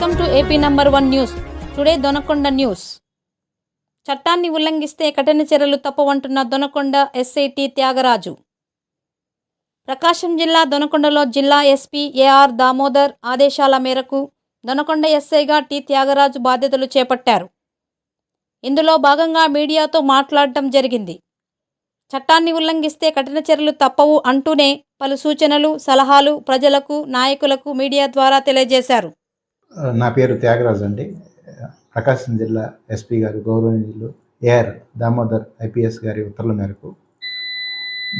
Welcome to AP number one news. Today Donakonda news. చట్టాన్ని ఉల్లంఘిస్తే కఠిన చర్యలు తప్పవంటున్న దొనకొండ ఎస్ఐటి త్యాగరాజు. ప్రకాశం జిల్లా దొనకొండలో జిల్లా ఎస్పీ ఏఆర్ దామోదర్ ఆదేశాల మేరకు దొనకొండ ఎస్ఐగా టి త్యాగరాజు బాధ్యతలు చేపట్టారు. ఇందులో భాగంగా మీడియాతో మాట్లాడటం జరిగింది. చట్టాన్ని ఉల్లంఘిస్తే కఠిన చర్యలు తప్పవు అంటూనే పలు సూచనలు సలహాలు ప్రజలకు నాయకులకు మీడియా ద్వారా తెలియజేశారు. నా పేరు త్యాగరాజు అండి. ప్రకాశం జిల్లా ఎస్పీ గారు గౌరవనీయులు ఏఆర్ దామోదర్ ఐపీఎస్ గారి ఉత్తర్వుల మేరకు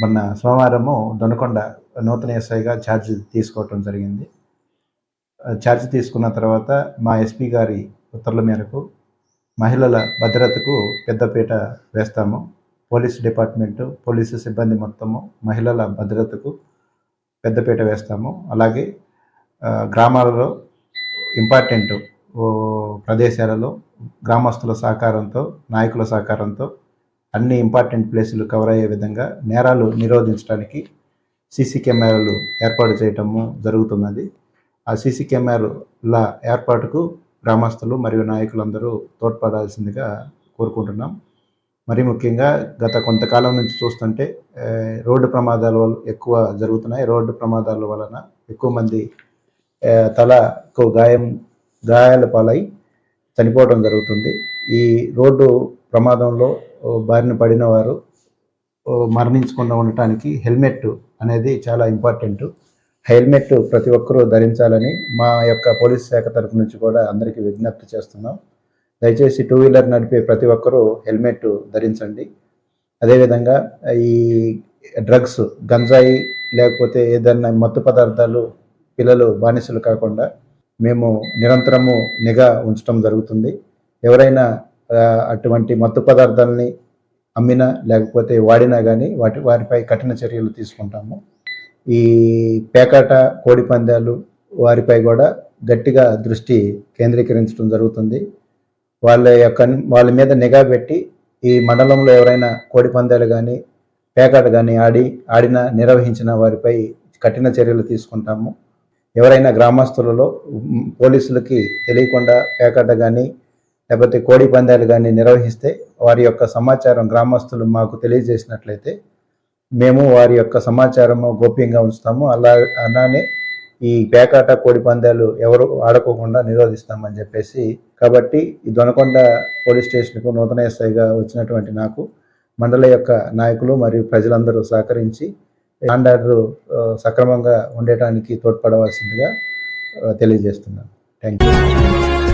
మొన్న సోమవారము దొనకొండ నూతన ఎస్ఐగా ఛార్జ్ తీసుకోవటం జరిగింది. ఛార్జ్ తీసుకున్న తర్వాత మా ఎస్పీ గారి ఉత్తర్వుల మేరకు మహిళల భద్రతకు పెద్దపీట వేస్తాము. పోలీస్ డిపార్ట్మెంటు పోలీసు సిబ్బంది మొత్తము మహిళల భద్రతకు పెద్దపీట వేస్తాము. అలాగే గ్రామాలలో ఇంపార్టెంట్ ప్రదేశాలలో గ్రామస్తుల సహకారంతో నాయకుల సహకారంతో అన్ని ఇంపార్టెంట్ ప్లేసులు కవర్ అయ్యే విధంగా నేరాలు నిరోధించడానికి సీసీ కెమెరాలు ఏర్పాటు చేయటము జరుగుతున్నది. ఆ సీసీ కెమెరాల ఏర్పాటుకు గ్రామస్తులు మరియు నాయకులందరూ తోడ్పడాల్సిందిగా కోరుకుంటున్నాం. మరి ముఖ్యంగా గత కొంతకాలం నుంచి చూస్తుంటే రోడ్డు ప్రమాదాల వల్ల ఎక్కువ జరుగుతున్నాయి. రోడ్డు ప్రమాదాల వలన ఎక్కువ మంది తలకు గాయం గాయాల పాలై చనిపోవడం జరుగుతుంది. ఈ రోడ్డు ప్రమాదంలో బారిన పడిన వారు మరణించకుండా ఉండటానికి హెల్మెట్ అనేది చాలా ఇంపార్టెంట్. హెల్మెట్ ప్రతి ఒక్కరూ ధరించాలని మా యొక్క పోలీస్ శాఖ తరపు నుంచి కూడా అందరికీ విజ్ఞప్తి చేస్తున్నాం. దయచేసి టూ వీలర్ నడిపే ప్రతి ఒక్కరూ హెల్మెట్ ధరించండి. అదేవిధంగా ఈ డ్రగ్స్ గంజాయి లేకపోతే ఏదైనా మత్తు పదార్థాలు పిల్లలు బానిసలు కాకుండా మేము నిరంతరము నిఘా ఉంచడం జరుగుతుంది. ఎవరైనా అటువంటి మత్తు పదార్థాలని అమ్మినా లేకపోతే వాడినా కానీ వాటి వారిపై కఠిన చర్యలు తీసుకుంటాము. ఈ పేకాట కోడి పందాలు వారిపై కూడా గట్టిగా దృష్టి కేంద్రీకరించడం జరుగుతుంది. వాళ్ళ యొక్క వాళ్ళ మీద నిఘా పెట్టి ఈ మండలంలో ఎవరైనా కోడి పందాలు కానీ పేకాట కానీ ఆడి ఆడిన నిర్వహించిన వారిపై కఠిన చర్యలు తీసుకుంటాము. ఎవరైనా గ్రామస్తులలో పోలీసులకి తెలియకుండా పేకాట కానీ లేకపోతే కోడి పందాలు కానీ నిర్వహిస్తే వారి యొక్క సమాచారం గ్రామస్తులు మాకు తెలియజేసినట్లయితే మేము వారి యొక్క సమాచారము గోప్యంగా ఉంచుతాము. అలా అలానే ఈ పేకాట కోడి పందాలు ఎవరు ఆడుకోకుండా నిరోధిస్తామని చెప్పేసి కాబట్టి ఈ దొనకొండ పోలీస్ స్టేషన్కు నూతన ఎస్ఐగా వచ్చినటువంటి నాకు మండల యొక్క నాయకులు మరియు ప్రజలందరూ సహకరించి ఆర్డర్ సక్రమంగా ఉండటానికి తోడ్పడవలసిందిగా తెలియజేస్తున్నాను. Thank you